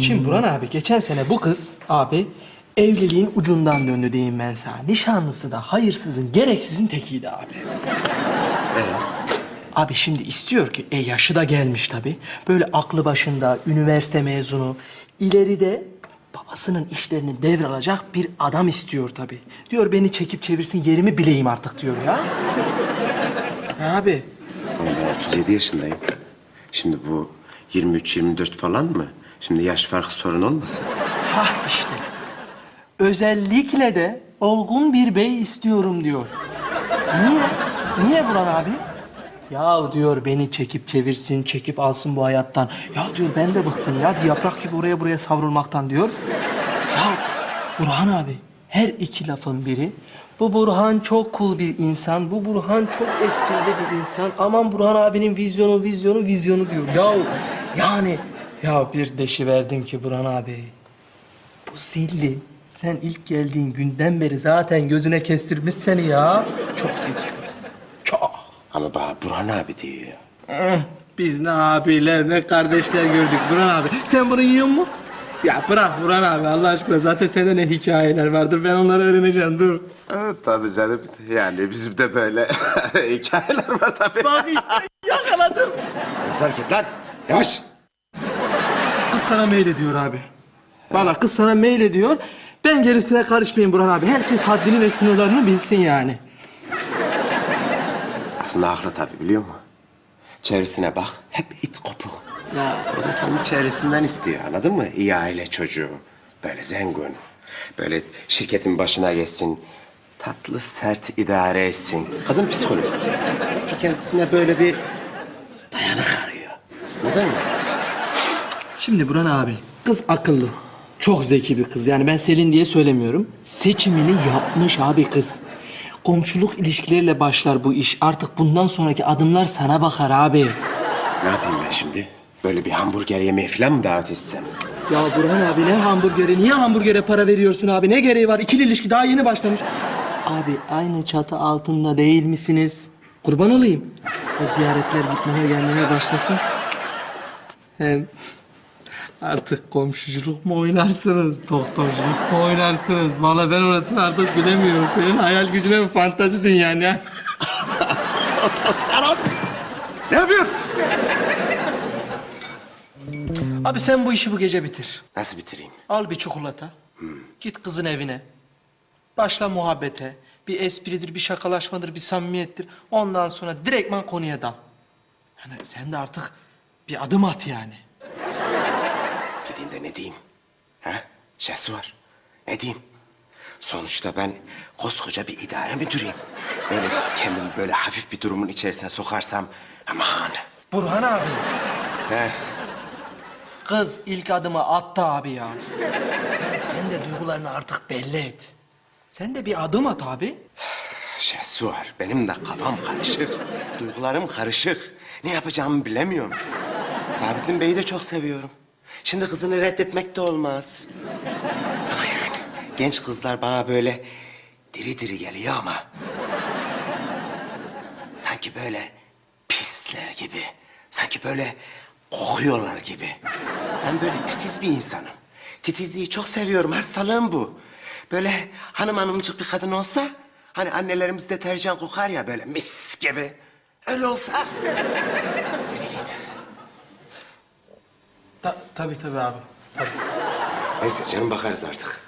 Şimdi Burhan abi geçen sene bu kız abi evliliğin ucundan döndü diyeyim ben sana. Nişanlısı da hayırsızın gereksizin tekiydi abi. Abi şimdi istiyor ki, e yaşı da gelmiş tabii. Böyle aklı başında, üniversite mezunu, ileride babasının işlerini devralacak bir adam istiyor tabii. Diyor beni çekip çevirsin yerimi bileyim artık diyor ya. Abi Oğlum ben 37 yaşındayım. Şimdi bu 23-24 falan mı? Şimdi yaş farkı sorun olmasın? Hah işte. Özellikle de olgun bir bey istiyorum diyor. Niye? Niye Burhan abi? Ya diyor beni çekip çevirsin, çekip alsın bu hayattan. Ya diyor ben de bıktım ya bir yaprak gibi oraya buraya savrulmaktan diyor. Ya Burhan abi her iki lafın biri bu Burhan çok cool bir insan, bu Burhan çok esprili bir insan. Aman Burhan abinin vizyonu, vizyonu, vizyonu diyor. Ya yani ya bir deşi verdim ki Burhan abi. Bu zilli sen ilk geldiğin günden beri zaten gözüne kestirmiş seni ya. Çok zeki kız. Çok. Ama bana Burhan abi diyor ya. Biz ne abiler ne kardeşler gördük Burhan abi. Sen bunu yiyor mu? Ya bırak Burhan abi Allah aşkına zaten sende ne hikayeler vardır ben onları öğreneceğim dur. Evet tabii canım. Yani bizim de böyle hikayeler var tabii. Bak işte yakaladım. Nasıl hareket lan? Yavaş. Sana mail ediyor abi. Valla kız sana mail ediyor. Ben gerisine karışmayayım Burhan abi. Herkes haddini ve sınırlarını bilsin yani. Aslında haklı tabii biliyor musun? Çevresine bak hep it kopuk. Ya O da kendi çevresinden istiyor anladın mı? İyi aile çocuğu. Böyle zengin. Böyle şirketin başına geçsin. Tatlı sert idare etsin. Kadın psikolojisi. Belki kendisine böyle bir dayanık arıyor. Neden mi? Şimdi Burhan abi, kız akıllı. Çok zeki bir kız. Yani ben Selin diye söylemiyorum. Seçimini yapmış abi kız. Komşuluk ilişkileriyle başlar bu iş. Artık bundan sonraki adımlar sana bakar abi. Ne yapayım ben şimdi? Böyle bir hamburger yemeği falan mı davet etsem? Ya Burhan abi ne hamburgeri? Niye hamburgere para veriyorsun abi? Ne gereği var? İkili ilişki daha yeni başlamış. Abi aynı çatı altında değil misiniz? Kurban olayım. O ziyaretler gitmeler gelmeler başlasın. Hem artık komşuculuk mu oynarsınız, doktorculuk mu oynarsınız? Vallahi ben orasını artık bilemiyorum. Senin hayal gücüne bir fantazi dünyan ya. Ne yapıyorsun? Abi sen bu işi bu gece bitir. Nasıl bitireyim? Al bir çikolata. Git kızın evine. Başla muhabbete. Bir espridir, bir şakalaşmadır, bir samimiyettir. Ondan sonra direktman konuya dal. Yani sen de artık bir adım at yani. Gideyim de ne diyeyim? Ha? Şahsı var. Ne diyeyim? Sonuçta ben koskoca bir idare müdürüyüm. Böyle kendimi böyle hafif bir durumun içerisine sokarsam aman. Burhan abi, He, kız ilk adımı attı abi ya. Yani sen de duygularını artık belli et. Sen de bir adım at abi. şahsı var. Benim de kafam karışık. Duygularım karışık. Ne yapacağımı bilemiyorum. Saadettin Bey'i de çok seviyorum. Şimdi kızını reddetmek de olmaz. Ama yani genç kızlar bana böyle diri diri geliyor ama... Sanki böyle pisler gibi. Sanki böyle kokuyorlar gibi. Ben böyle titiz bir insanım. Titizliği çok seviyorum. Hastalığım bu. Böyle hanım hanımcık bir kadın olsa... ...hani annelerimiz deterjan kokar ya böyle mis gibi. Öyle olsa... Ne bileyim. Ta tabii tabii abi. Tabii. Neyse canım bakarız artık.